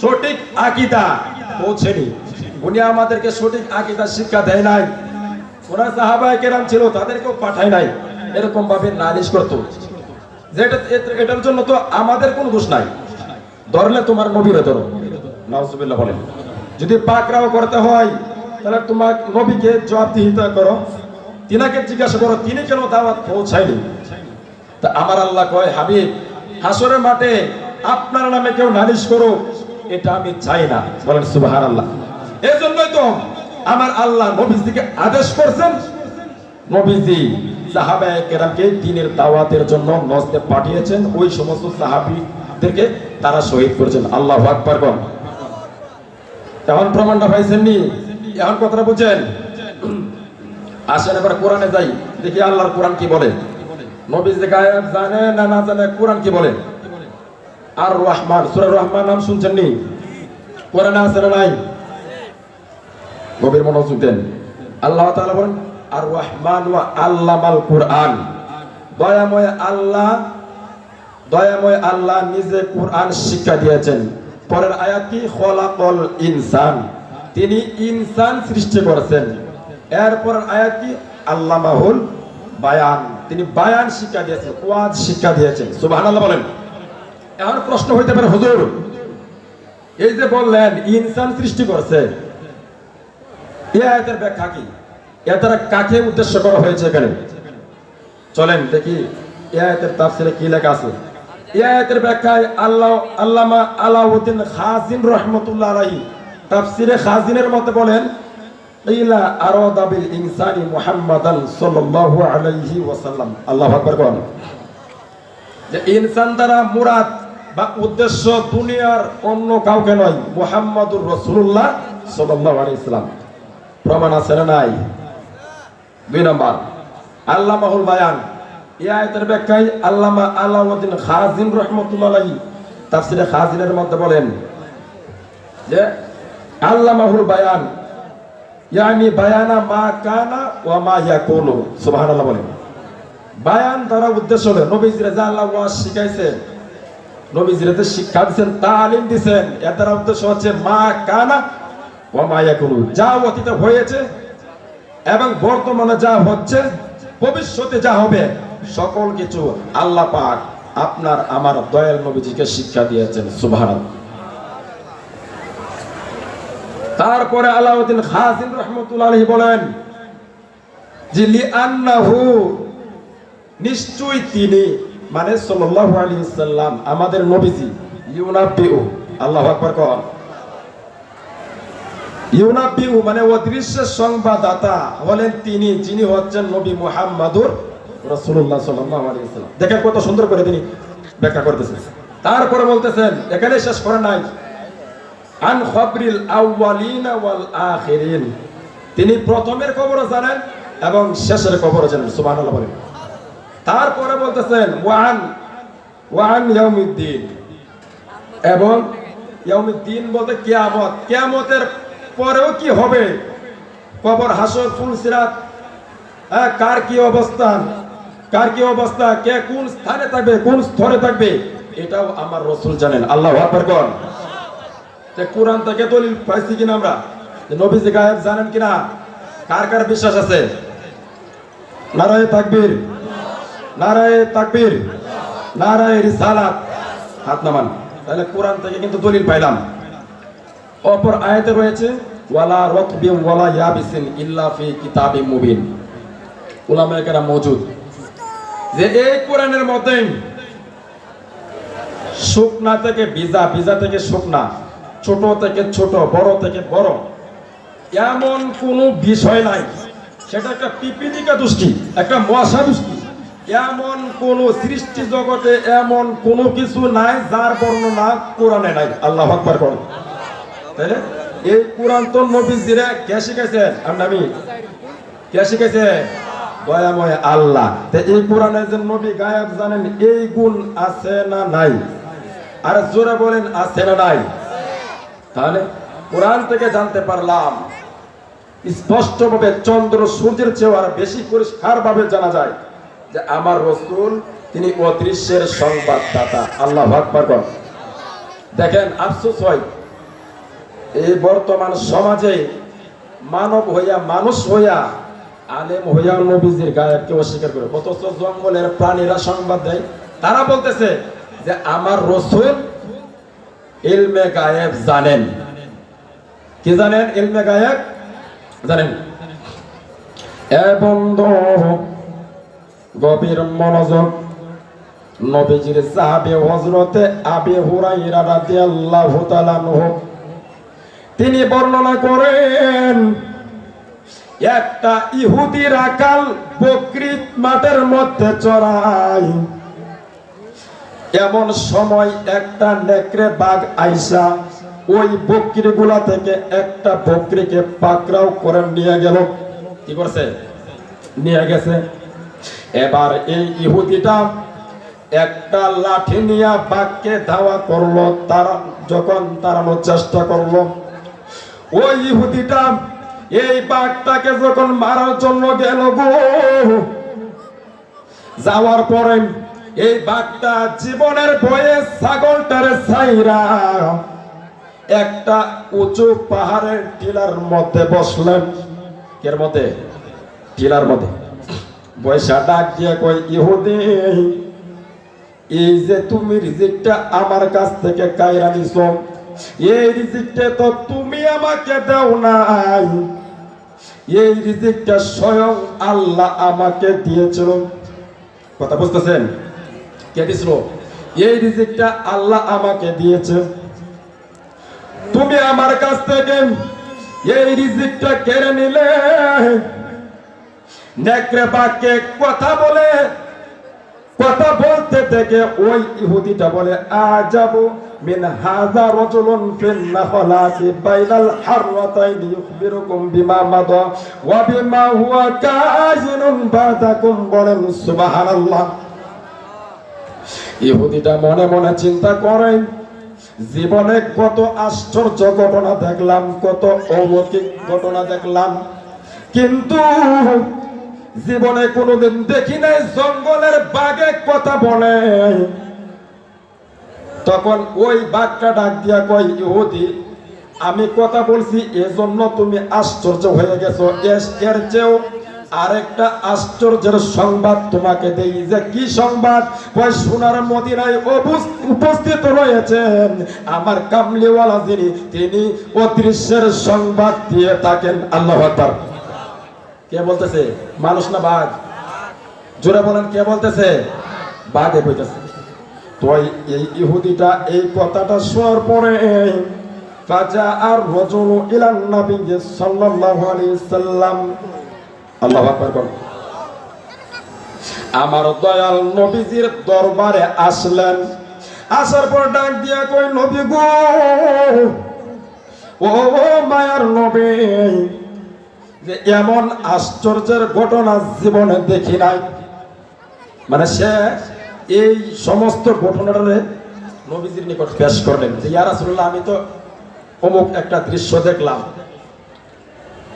সঠিক আকিদা পৌঁছেনি। উনি আমাদেরকে সঠিক আকিদা শিক্ষা দেয় নাই। ওনার সাহাবায় কেরাম ছিল, তাদেরকেও পাঠায় নাই। এরকম ভাবে নালিশ করতো। যেটা এটার জন্য তো আমাদের কোনো দোষ নাই। ধরলে তোমার নবীরে ধরো। নাউজুবিল্লাহ বলেন। যদি পাকরাও করতে হয়, তাহলে তোমার নবীকে জবাবদিহিতা করো। তিনাকে জিজ্ঞাসা করো, তিনি কেন দাওয়াত পৌঁছায়নি? তা আমার আল্লাহ কয়, হাবিব, হাসরের মাঠে আপনার নামে কেউ নালিশ করো এটা আমি চাই না। বলেন সুবাহান আল্লাহ এই জন্যই তো আমার আল্লাহ নবীজিকে আদেশ করছেন, নবীজি সাহাবায়ে কেরামকে দিনের দাওয়াতের জন্য নজদে পাঠিয়েছেন। ওই সমস্ত সাহাবীদেরকে তারা শহীদ করেছেন। আল্লাহ আকবার কোন এখন প্রমাণটা পাইছেন নি এখন কথাটা বুঝছেন আসেন এবার কোরআনে যাই। দেখি আল্লাহর কোরআন কি বলে? গায়েব জানে না না জানে কোরআন কি বলে? আর রহমান, সূরা রহমান নাম শুনছেন নি? কোরআনে আছে না নাই? গভীর মনোযোগ দেন। আল্লাহ তাআলা বলেন, আর রহমান ওয়া আল্লামাল কোরআন। দয়াময় আল্লাহ দয়াময় আল্লাহ নিজে কোরআন শিক্ষা দিয়েছেন। পরের আয়াত কি? খলাকল ইনসান। তিনি ইনসান সৃষ্টি করেছেন। এরপর আয়াত কি? আল্লামাহুল বায়ান। তিনি বায়ান শিক্ষা দিয়েছেন, ওয়াজ শিক্ষা দিয়েছেন। সুবহানাল্লাহ বলেন। এখন প্রশ্ন হইতে পারে, হুজুর, এই যে বললেন, ইনসান সৃষ্টি করছে আয়াতের ব্যাখ্যা কি? এ দ্বারা কাকে উদ্দেশ্য করা হয়েছে এখানে? চলেন দেখি এই আয়াতের কি লেখা আছে? আয়াতের ব্যাখ্যায় আল্লাহ, আল্লামা আলাউদ্দিন খাজিন রহমতুল্লাহ আলাইহি তাফসিরে খাজিনের মতে বলেন, ইলা আরাদা বিল ইনসানি মুহাম্মাদান সাল্লাল্লাহু আলাইহি ওয়াসাল্লাম। আল্লাহু আকবার কোন যে ইনসান দ্বারা মুরাদ বা উদ্দেশ্য দুনিয়ার অন্য কাউকে নয়, মুহাম্মাদুর রাসূলুল্লাহ সাল্লাল্লাহু আলাইহি সাল্লাম। প্রমাণ আছে না নাই? দুই নম্বর, আল্লামাহুল বায়ান। যে বায়ান বায়ানা মা বায়ান দ্বারা উদ্দেশ্য হলো নবীজিরা যা আল্লাহ শিখাইছে নবীজিরা যে শিক্ষা দিচ্ছেন তালিম দিছেন। এর উদ্দেশ্য হচ্ছে, মা কানা ওয়া মা ইয়াকুলু যা অতীতে হয়েছে এবং বর্তমানে যা হচ্ছে, ভবিষ্যতে যা হবে, সকল কিছু আল্লাহ পাক আপনার, আমার দয়াল নবীজিকে শিক্ষা দিয়েছেন, সুবহানাল্লাহ। তারপরে আলাউদ্দিন খাজিন রহমতুল্লাহ বলেন যে, লিআন্নাহু, নিশ্চয়ই তিনি মানে সাল্লাল্লাহু আলাইহি সাল্লাম আমাদের নবীজি, ইউনাব্বিউ, আল্লাহু আকবার কোন। ইউনাব্বিউ মানে অদৃশ্য সংবাদদাতা হলেন তিনি, যিনি হচ্ছেন নবী মুহাম্মাদুর রাসূলুল্লাহ সাল্লাল্লাহু আলাইহি সাল্লাম দেখেন কত সুন্দর করে তিনি ব্যাখ্যা করতেছেন। তারপরে বলতেছেন, এখানে শেষ করে নাই। আন খবরিল আউয়ালিনা ওয়াল আখিরিন। তিনি প্রথমের খবরও জানেন এবং শেষের খবরও জানেন, সুবহানাল্লাহ বলেন। তারপরে বলতেছেন, ওয়ান ওয়ান ইয়াউমিদ্দিন। এবং ইয়াউমিদ্দিন বলতে কিয়ামত। কিয়ামতের পরেও কি হবে? কবর, হাসর, ফুল, সিরাত হ্যাঁ কার কি অবস্থান? কার কি অবস্থা? কে কোন স্থানে থাকবে? কোন স্তরে থাকবে? এটাও আমার রসুল জানেন। আল্লাহ আকবার কোরআন থেকে দলিল পাইছি কিনা আমরা? যে নবীজি গায়েব জানেন কিনা? কার কার বিশ্বাস আছে? নারায়ে তাকবীর। নারায়ে তাকবীর, নারায় রিসালাত। হাত নামান। তাহলে কোরআন থেকে কিন্তু দলিল পাইলাম। অপর আয়াতে রয়েছে, ওয়ালা রতবিম ওয়ালা ইয়াবিসিন ইল্লা ফি কিতাবিম মুবিন। উলামায়ে কেরাম মওজুদ যে এই কোরআনের মধ্যে শুকনা থেকে ভিজা ভিজা থেকে শুকনা, ছোট থেকে ছোট, বড় থেকে বড়, এমন কোনো বিষয় নাই। সেটা একটা পিপিলিকা দৃষ্টি, একটা মশা দৃষ্টি এমন কোন সৃষ্টি জগতে এমন কোনো কিছু নাই, যার বর্ণনা কোরআনে নাই। আল্লাহ আকবার কর তাই এই কোরআন তো নবীজিরা কে শিখাইছে আমি কে শিখাইছে দয়াময় আল্লাহ। তো এই কোরআনে যে নবী গায়ব জানেন, এই গুণ আছে না নাই? আর জোরে বলেন, আছে না নাই? তাহলে কোরআন থেকে জানতে পারলাম, স্পষ্টভাবে চন্দ্র সূর্যের চেয়ে আর বেশি পরিষ্কার ভাবে জানা যায়। যে আমার রসুল, তিনি অদৃশ্যের সংবাদদাতা। আল্লাহ কর। দেখেন, আফসোস হয়। এই বর্তমান সমাজে মানব হইয়া মানুষ হইয়া, আলেম হইয়া নবীজির গায়েবকে অস্বীকার করে। অথচ জঙ্গলের প্রাণীরা সংবাদ দেয়। তারা বলতেছে যে, আমার রসুল ইলমে গায়েব জানেন। কি জানেন? ইলমে গায়েব জানেন। এ বন্ধু গভীর মনোযোগ। নবীজির সাহাবে হজরতে আবি হুরাইরা তাআলা তিনি বর্ণনা করেন, একটা ইহুদি রাকাল বকরিত মাঠের মধ্যে চড়াই। এমন সময় একটা নেকড়ে বাঘ আইসা, ওই বকরি গুলা থেকে একটা বকরিকে পাকড়াও করে নিয়ে গেল। কি করছে? নিয়ে গেছে। এবার এই ইহুদিটা একটা লাঠি নিয়ে বাঘকে ধাওয়া করল, তারা যখন তাড়ানোর চেষ্টা করল। ওই ইহুদিটা এই বাঘটাকে যখন মারার জন্য গেল গো, যাওয়ার পরে এই বাঘটা জীবনের ভয়ে ছাগলটারে ছাইরা একটা উঁচু পাহাড়ের টিলার মধ্যে বসলেন। এর মধ্যে? টিলার মধ্যে। বৈশা ডাক দিয়ে কই ইহুদি, এই যে তুমি রিজিকটা আমার কাছ থেকে কায়রা নিছ, এই রিজিকটা তো তুমি আমাকে দাও নাই। এই রিজিকটা স্বয়ং আল্লাহ আমাকে দিয়েছিল। কথা বুঝতেছেন? কে দিছিল? এই রিজিকটা আল্লাহ আমাকে দিয়েছে। তুমি আমার কাছ থেকে এই রিজিকটা কেড়ে নিলে। নেকড়ে বাক্যে কথা বলে, কথা বলতে থেকে ওই ইহুদিটা বলে আজাবু মিন হাযা রাজুলুন ফিন নাখলাতি বাইনাল হাররাতাইনি ইখবিরুকুম বিমা মাদা ওয়া বিমা হুয়া কাযিনুন বাদাকুম, বলেন, সুবহানাল্লাহ। ইহুদিটা মনে মনে চিন্তা করে, জীবনে কত আশ্চর্য ঘটনা দেখলাম, কত অলৌকিক ঘটনা দেখলাম। কিন্তু জীবনে কোনোদিন দেখি নাই, জঙ্গলের বাঘে কথা বলে। তখন ওই বাঘটা ডাক দিয়া কয়, ইহুদি, আমি কথা বলছি, এজন্য তুমি আশ্চর্য হয়ে গেছো। এর চেয়েও আরেকটা আশ্চর্যের সংবাদ তোমাকে দেই। যে কি সংবাদ? ওই সোনার মদিনায় উপস্থিত রয়েছেন আমার কামলিওয়ালা যিনি, তিনি অদৃশ্যের সংবাদ দিয়ে থাকেন আল্লাহ কে বলতেছে? মানুষ না বাঘ? জোরে বলেন, কে বলতেছে? বাঘে বলতেছে তো এই- ইহুদিটা এই কথাটা শোনার পরে ফাজা আর রজুল ইলান নবী সাল্লাল্লাহু আলাইহি সাল্লাম, আল্লাহু আকবার বল আমার দয়াল নবীজির দরবারে আসলেন। আসার পর ডাক দিয়া কই নবী গো, ও মায়ার নবী যে এমন আশ্চর্যের ঘটনা জীবনে দেখি নাই। মানে সে এই সমস্ত ঘটনাটারে নবীজির নিকট পেশ করলেন যে, ইয়া রাসূলুল্লাহ, আমি তো অমুক একটা দৃশ্য দেখলাম।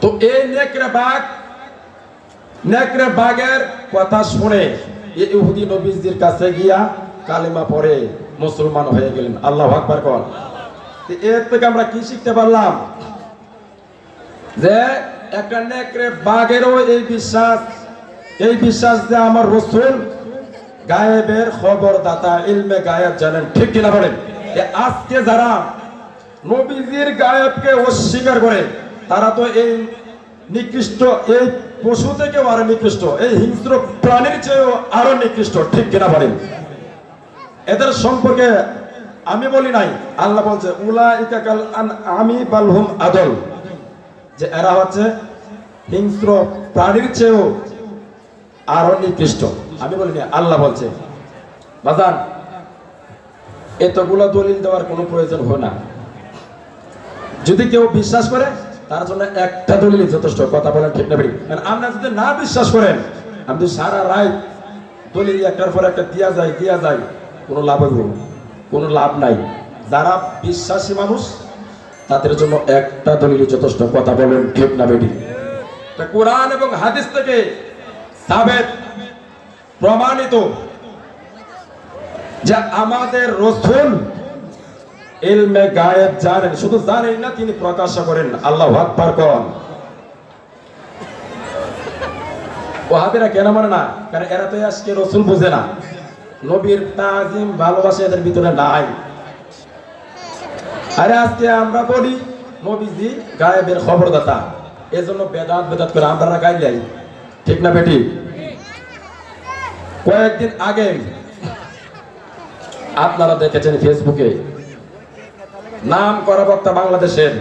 তো এই নেকড়ে বাঘ, নেকড়ে বাঘের কথা শুনে ইহুদি নবীজির কাছে গিয়া কালিমা পড়ে মুসলমান হয়ে গেলেন। আল্লাহ আকবার কর এর থেকে আমরা কি শিখতে পারলাম? যে একটা নেকড়ে বাঘেরও এই বিশ্বাস এই বিশ্বাস যে আমার রসুল গায়েবের খবর দাতা ইলমে গায়েব জানেন, ঠিক কিনা বলেন? আজকে যারা নবীজির গায়েবকে অস্বীকার করে, তারা তো এই নিকৃষ্ট, এই পশু থেকেও আরও নিকৃষ্ট, এই হিংস্র প্রাণীর চেয়েও আরও নিকৃষ্ট, ঠিক কিনা বলেন? এদের সম্পর্কে আমি বলি নাই। আল্লাহ বলছে উলা ইকাকাল আমি বালহুম আদল। যে এরা হচ্ছে হিংস্র প্রাণীর চেয়েও আরও নিকৃষ্ট। আমি বলিনি, আল্লাহ বলছে। বাজান, এতগুলো দলিল দেওয়ার কোনো প্রয়োজন হয় না। যদি কেউ বিশ্বাস করে, তার জন্য একটা দলিল যথেষ্ট। কথা বলেন ঠিক না বেরি আপনারা যদি না বিশ্বাস করেন, আমি সারা রায় দলিল একটার পর একটা দিয়া যায় দিয়া যায়, কোনো লাভ হইব কোনো লাভ নাই। যারা বিশ্বাসী মানুষ তাদের জন্য একটা দলিল যথেষ্ট কথা বলেন ঠিক না বেটি কোরআন এবং হাদিস থেকে সাবেত প্রমাণিত যে আমাদের রসুল ইলমে গায়েব জানেন, শুধু জানেন না, তিনি প্রকাশ করেন। আল্লাহ আকবার কন। ওহাবিরা কেন মানে না? কারণ এরা তো আজকে রসুল বুঝে না। নবীর তাজিম ভালোবাসা এদের ভিতরে নাই। আরে আজকে আমরা বলি নবীজি গায়েবের খবরদাতা। এজন্য বেদাত বেদাত করে আমরা গাইলাই ঠিক না বেটি? কয়েকদিন আগে আপনারা দেখেছেন ফেসবুকে নাম করা বক্তা বাংলাদেশের।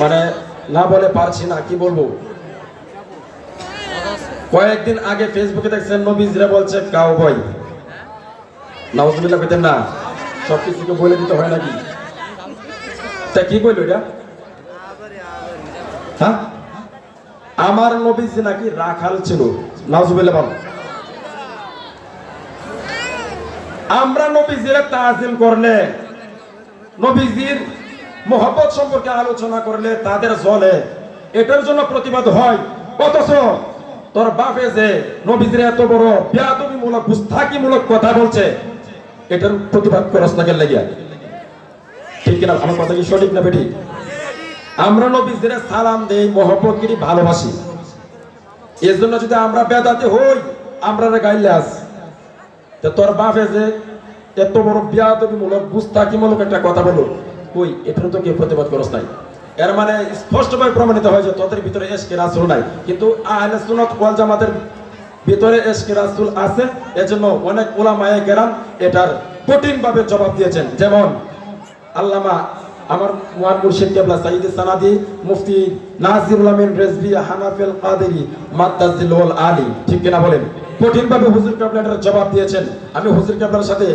মানে না বলে পারছি না, কি বলব? কয়েকদিন আগে ফেসবুকে দেখছেন নবীজরা বলছে কাউ বই নাউজুবিল্লাহ পেতেন না। সব কিছুকে বলে দিতে হয় নাকি? তা কি বলল এটা? হ্যাঁ? আমার নবীজি নাকি রাখাল ছিল। নাউজুবিল্লাহ বল। আমরা নবীজিরা তাজিম করলে, নবীজির মোহব্বত সম্পর্কে আলোচনা করলে তাদের জলে। এটার জন্য প্রতিবাদ হয়। অথচ তোর বাপে যে নবীজির এত বড় বেয়াদবিমূলক গুস্তাকিমূলক কথা বলছে এটার প্রতিবাদ করস না লাগিয়া? ঠিক কিনা আমার কথা কি সঠিক না বেটি আমরা নবীজির সালাম দেই, মোহব্বত করি, ভালোবাসি। এর জন্য যদি আমরা বেদাতে হই, আমরা গাইলে আস। তোর বাপে যে এত বড় বিয়াদবিমূলক গুস্তাকিমূলক একটা কথা বলো কই, এটার তো কেউ প্রতিবাদ করস নাই। এর মানে স্পষ্টভাবে প্রমাণিত হয় যে তোদের ভিতরে এসকে রাসুল নাই। কিন্তু আহলে সুন্নাত ওয়াল জামাতের ভিতরে এসকে রাসুল আছে, এজন্য অনেক ওলামায়ে কেরাম এটার কঠিনভাবে জবাব দিয়েছেন। যেমন আল্লামা আমার মুয়ান মুর্শিদ কেবলা সাইদ সানাদি, মুফতি নাজিরুল আমিন রেজবি হানাফিল কাদেরি মাদ্দাজিল আলী। ঠিক কিনা বলেন? কঠিনভাবে হুজুর কেবলা এটার জবাব দিয়েছেন। আমি হুজুর কেবলার সাথে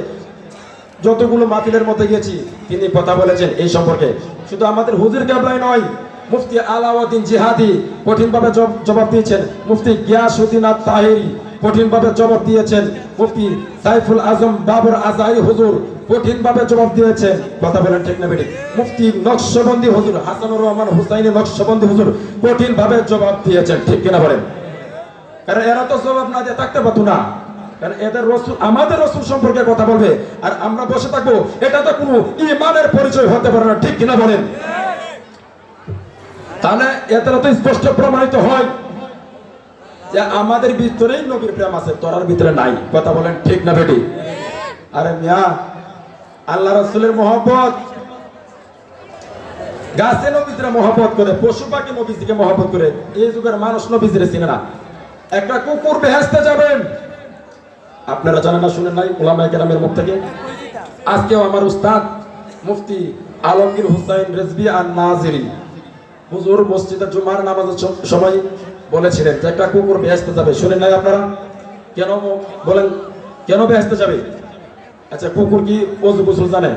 যতগুলো মাতিলের মধ্যে গেছি তিনি কথা বলেছেন এই সম্পর্কে। শুধু আমাদের হুজুর কেবলাই নয় মুফতি আলাউদ্দিন জিহাদি কঠিনভাবে জব- জবাব দিয়েছেন। মুফতি গিয়াসউদ্দিন আত তাহেরি কঠিনভাবে জবাব দিয়েছেন। মুফতি সাইফুল আজম বাবর আজহারি হুজুর কঠিনভাবে জবাব দিয়েছেন। কথা বলেন ঠিক না বেটি মুফতি নকশবন্দি হুজুর হাসানুর রহমান হুসাইনি নকশবন্দি হুজুর কঠিনভাবে জবাব দিয়েছেন। ঠিক কিনা বলেন? কারণ এরা তো জবাব না দিয়ে থাকতে পারতো না। কারণ এদের রসুল আমাদের রসুল সম্পর্কে কথা বলবে। আর আমরা বসে থাকব, এটা তো কোনো ইমানের পরিচয় হতে পারে না। ঠিক কিনা বলেন? তাহলে এদের তো স্পষ্ট প্রমাণিত হয় যে আমাদের ভিতরেই নবীর প্রেম আছে, তোরার ভিতরে নাই। কথা বলেন ঠিক না বেটি? আরে মিয়া, আল্লাহ রসুলের মহব্বত। গাছে নবীজরা মহব্বত করে, পশু পাখি নবীজিকে মহব্বত করে, এই যুগের মানুষ নবীজিরে চিনে না। একটা কুকুর বেহেস্তে যাবেন। আপনারা জানেন না, শুনেন নাই ওলামায়ে কেরামের মুখ থেকে? আজকেও আমার উস্তাদ মুফতি আলমগীর হুসাইন রেজবি আর নাজিরি হুজুর মসজিদে জুমার নামাজের সময় বলেছিলেন যে একটা কুকুর বেহেস্তে যাবে, শুনেন নাই আপনারা? কেন বলেন, কেন বেহেস্তে যাবে? আচ্ছা কুকুর কি অজু গোসল জানে?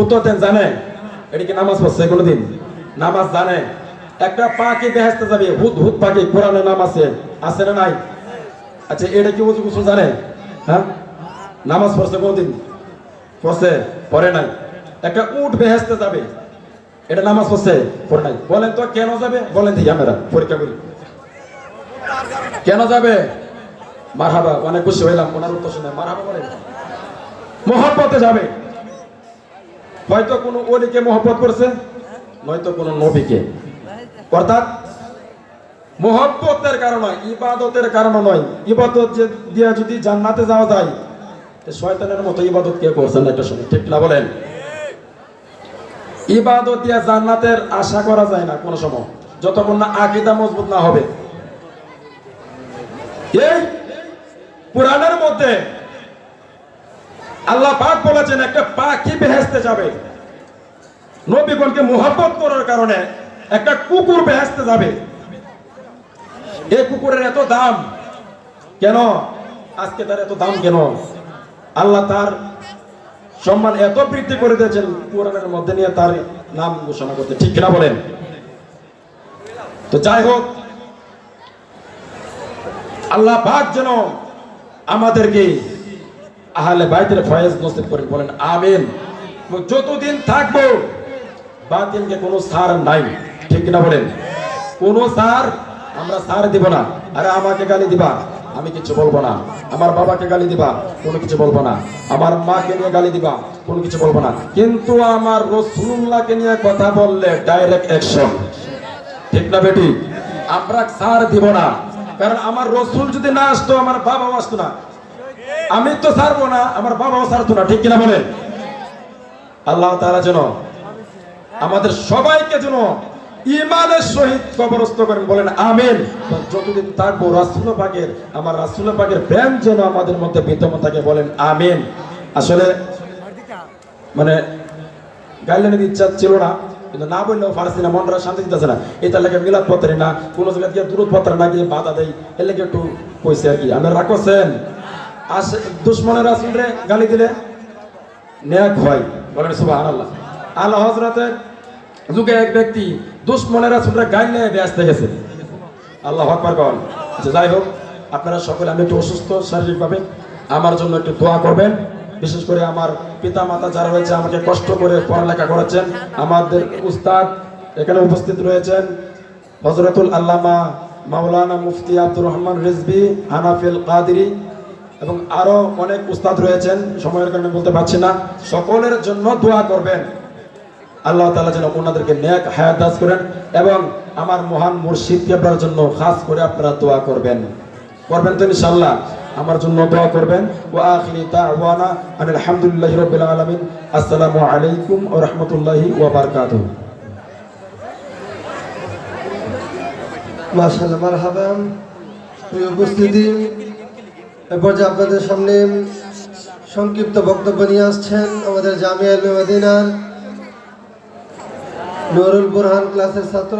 উত্তর দেন জানে? এটা কি নামাজ পড়ছে কোনোদিন? নামাজ জানে। একটা পাখি বেহেস্তে যাবে, হুদ হুদ পাখি, কোরআনে নাম আছে আছে না নাই? আচ্ছা এটা কি উজু গোসল জানে? হ্যাঁ? নামাজ পড়ছে কোনদিন? পড়ছে, পড়ে নাই। একটা উট বেহেস্তে যাবে। এটা নামাজ পড়ছে, পড়ে বলেন তো, কেন যাবে? বলেন দেখি আমরা, পরীক্ষা করি। কেন যাবে? মারহাবা, অনেক খুশি হইলাম, ওনার উত্তর শুনে। মারহাবা বলেন। মহব্বতে যাবে। হয়তো কোনো ওলিকে মহব্বত করছে, নয়তো কোনো নবীকে। অর্থাৎ, মোহব্বতের কারণে ইবাদতের কারণে নয়। ইবাদত যে দিয়া যদি জান্নাতে যাওয়া যায় শয়তানের মতো ইবাদত কে করছেন একটা সময়? ঠিক না বলেন? ইবাদত দিয়া জান্নাতের আশা করা যায় না কোনো সময়। যতক্ষণ না আকিদা মজবুত না হবে। এই পুরাণের মধ্যে আল্লাহ পাক বলেছেন, একটা পাখি বেহেস্তে যাবে। নবীগণকে মোহাব্বত করার কারণে একটা কুকুর বেহেস্তে যাবে। এই কুকুরের এত দাম। কেন? আজকে তার এত দাম কেন? আল্লাহ তার সম্মান এত বৃদ্ধি করে দিয়েছেন কোরআনের মধ্যে নিয়ে তার নাম ঘোষণা করতে। ঠিক কিনা বলেন? তো যাই হোক, আল্লাহ পাক যেন আমাদেরকে আহলে বাইতের ফয়েজ নসিব করেন, বলেন আমিন। যতদিন থাকব, বাতিলকে কোনো সার নাই। ঠিক কিনা বলেন? কোনো সার আমরা সার দিব না। আরে আমাকে গালি দিবা। আমি কিছু বলব না। আমার বাবাকে গালি দিবা, কোনো কিছু বলব না। আমার মাকে নিয়ে গালি দিবা, কোনো কিছু বলব না। কিন্তু আমার রসুল্লাহকে নিয়ে কথা বললে ডাইরেক্ট অ্যাকশন ঠিক না বেটি? আমরা সার দিব না। কারণ আমার রসুল যদি না আসতো, আমার বাবাও আসতো না। আমি তো সারবো না, আমার বাবাও সারতো না। ঠিক কিনা বলে আল্লাহ তাআলা যেন আমাদের সবাইকে যেন ইমানের সহিত কবরস্থ করেন, বলেন আমেন। যতদিন থাকব রাসুল পাকের আমার রাসুল পাকের প্রেম যেন আমাদের মধ্যে বিদ্যমান থাকে, বলেন আমেন। আসলে মানে গাইলেনের ইচ্ছা ছিল না, কিন্তু না বললেও পারছি না মনরা শান্তি দিতেছে না। এটা লেগে মিলাদ পত্রে না, কোনো জায়গায় গিয়ে দূরত পত্র না গিয়ে বাধা দেয় এর লেগে একটু কইছে আর কি আমি রাখছেন। আসে, দুশ্মনের রাসুল রে গালি দিলে, ন্যাক হয়, বলেন সুবাহ আল্লাহ আল্লাহ হজরতের যুগে এক ব্যক্তি দুশ্মনের রাসুলরা গাইলে ব্যস্ত গেছে। আল্লাহ আকবার কন আচ্ছা যাই হোক, আপনারা সকলে আমি একটু অসুস্থ শারীরিকভাবে, আমার জন্য একটু দোয়া করবেন। বিশেষ করে আমার পিতা মাতা যারা রয়েছে, আমাকে কষ্ট করে পড়ালেখা করেছেন আমাদের উস্তাদ এখানে উপস্থিত রয়েছেন হজরতুল আল্লামা মাওলানা মুফতি আব্দুর রহমান রিজবি হানাফিল কাদিরি এবং আরও অনেক উস্তাদ রয়েছেন। সময়ের কারণে বলতে পারছি না। সকলের জন্য দোয়া করবেন। আল্লাহ তাআলা যেন ওনাদেরকে নেক হায়াত দাস করেন এবং আমার মহান মুর্শিদ কেবলার জন্য খাস করে আপনারা দোয়া করবেন। করবেন তো ইনশাআল্লাহ। আমার জন্য দোয়া করবেন। ওয়া আখিরি দাওয়ানা আনিল হামদুলিল্লাহি রাব্বিল আলামিন। আসসালামু আলাইকুম ওয়া রাহমাতুল্লাহি ওয়া বারাকাতুহু। মাশাআল্লাহ মারহাবান প্রিয় উপস্থিতি এরপর যে আপনাদের সামনে সংক্ষিপ্ত বক্তব্য নিয়ে আসছেন আমাদের জামিয়া মদিনার নুরুল বুরহান ক্লাসের ছাত্র